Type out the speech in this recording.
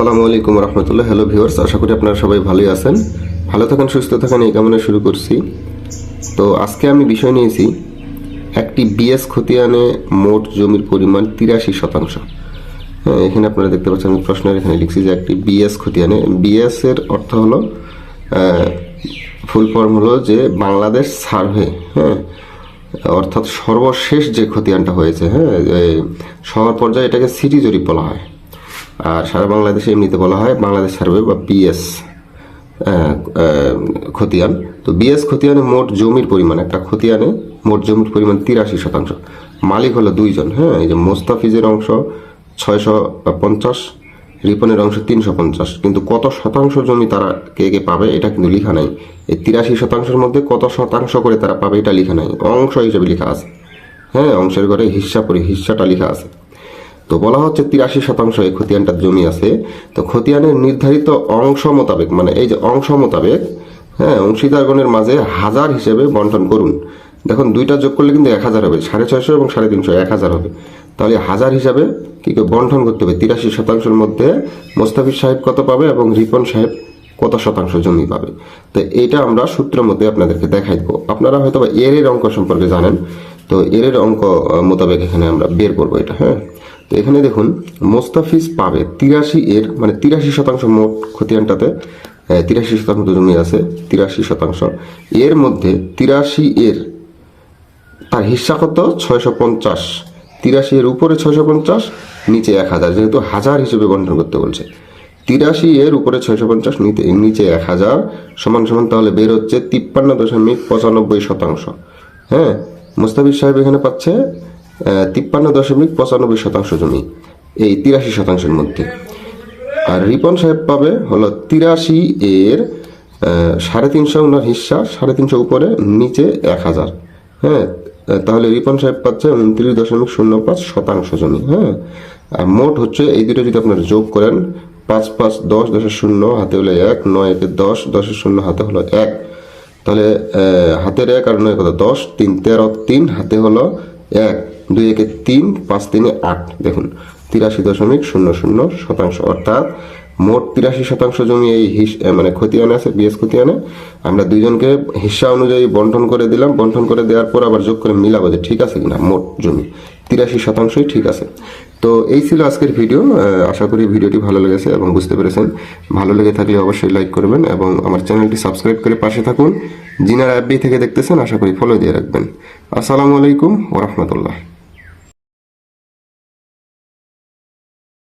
আসসালামু আলাইকুম রহমতুল্লাহ। Hello viewers আশা করি আপনারা সবাই ভালোই আছেন। ভালো থাকেন, সুস্থ থাকেন, এই কামনা শুরু করছি। তো আজকে আমি বিষয় নিয়েছি, একটি বিএস খতিয়ানে মোট জমির পরিমাণ তিরাশি শতাংশ। এখানে আপনারা দেখতে পাচ্ছেন, আমি প্রশ্নের এখানে লিখছি যে একটি বিএস খতিয়ানে বিএস এর অর্থ হলো ফুল ফর্ম হলো যে বাংলাদেশ সার্ভে হ্যাঁ অর্থাৎ সর্বশেষ যে খতিয়ানটা হয়েছে হ্যাঁ শহর পর্যায়ে এটাকে সিটি জরিপ বলা হয়। আর সারা বাংলাদেশে এমনিতে বলা হয় বাংলাদেশ সার্ভে বা বিএস খতিয়ান। তো বিএস খতিয়ানে মোট জমির পরিমাণ, একটা খতিয়ানে মোট জমির পরিমাণ তিরাশি শতাংশ। মালিক হলো দুইজন হ্যাঁ এই যে মোস্তাফিজের অংশ ছয়শো পঞ্চাশ, রিপনের অংশ তিনশো পঞ্চাশ। কিন্তু কত শতাংশ জমি তারা কে কে পাবে, এটা কিন্তু লেখা নাই। এই তিরাশি শতাংশের মধ্যে কত শতাংশ করে তারা পাবে, এটা লেখা নাই। অংশ হিসেবে লেখা আছে। হ্যাঁ অংশের ঘরে হিস্সা পরি হিস্সাটা লেখা আছে। তো বলা হচ্ছে তিরাশি শতাংশ এই খতিয়ানটার জমি আছে। তো খতিয়ানের নির্ধারিত অংশ মোতাবেক মানে এই যে অংশ মোতাবেক হ্যাঁ অংশীদারগণের মাঝে হাজার হিসেবে বন্টন করুন। দেখুন, দুইটা যোগ করলে কিন্তু এক হাজার হবে, সাড়ে ছয়শো এবং সাড়ে তিনশো, এক হাজার হবে। তাহলে হাজার হিসাবে কি বন্টন করতে হবে? তিরাশি শতাংশের মধ্যে মোস্তাফিজ সাহেব কত পাবে এবং রিপন সাহেব কত শতাংশ জমি পাবে? তো এটা আমরা সূত্রের মধ্যে আপনাদেরকে দেখাই দেবো। আপনারা হয়তো এর এর অঙ্ক সম্পর্কে জানেন, তো এর অঙ্ক মোতাবেক এখানে আমরা বের করব এটা হ্যাঁ। তো এখানে দেখুন, মোস্তাফিজ পাবে তিরাশি এর মানে তিরাশি শতাংশ মোট খতিয়ানটাতে তিরাশি শতাংশ জমি আছে, তিরাশি শতাংশ। এর মধ্যে তিরাশি এর, তার হিস্সা কত ছয়শো পঞ্চাশ। তিরাশি এর উপরে ছয়শো পঞ্চাশ, নিচে এক হাজার, যেহেতু হাজার হিসেবে বন্টন করতে বলছে। তিরাশি এর উপরে ছয়শো পঞ্চাশ নিচে নিচে এক হাজার, সমান সমান তাহলে বের হচ্ছে তিপ্পান্ন দশমিক পঁচানব্বই শতাংশ। হ্যাঁ মুস্তাফিজ সাহেব এখানে পাচ্ছে তিপ্পান্ন দশমিক পঁচানব্বই শতাংশ জমি, এই তিরাশি শতাংশের মধ্যে। আর রিপন সাহেব পাবে হলো তিরাশি এর সাড়ে তিনশো ওনার হিস্সা সাড়ে তিনশো উপরে, নিচে এক হাজার। হ্যাঁ তাহলে রিপন সাহেব পাচ্ছে উনত্রিশ দশমিক শূন্য পাঁচ শতাংশ জমি হ্যাঁ। আর মোট হচ্ছে এই দুটো যদি আপনারা যোগ করেন, পাঁচ পাঁচ দশ, দশের শূন্য, হাতে হলো এক, নয় একে দশ, দশের শূন্য, হাতে হলো এক। তাহলে হাতের এক আর নয় কত? দশ, তিন, তেরো, তিন, হাতে হলো এক। দুই একে তিন, পাঁচ তিনে আট। দেখুন, তিরাশি দশমিক শূন্য শূন্য শতাংশ। অর্থাৎ মোট তিরাশি শতাংশ জমি এই হিস মানে খতিয়ানে আছে বিএস খতিয়ানে আমরা দুইজনকে হিস্সা অনুযায়ী বন্টন করে দিলাম। বন্টন করে দেওয়ার পর আবার যোগ করে মিলাবো যে ঠিক আছে কিনা, মোট জমি। তিরাশি শতাংশই ঠিক আছে। তো এই ছিল আজকের ভিডিও। আশা করি ভিডিওটি ভালো লেগেছে এবং বুঝতে পেরেছেন। ভালো লেগে থাকলে অবশ্যই লাইক করবেন এবং আমার চ্যানেলটি সাবস্ক্রাইব করে পাশে থাকুন। জিনার অ্যাপবি থেকে দেখতেছেন, আশা করি ফলো দিয়ে রাখবেন। আসসালামু আলাইকুম ওরহমতুল্লাহ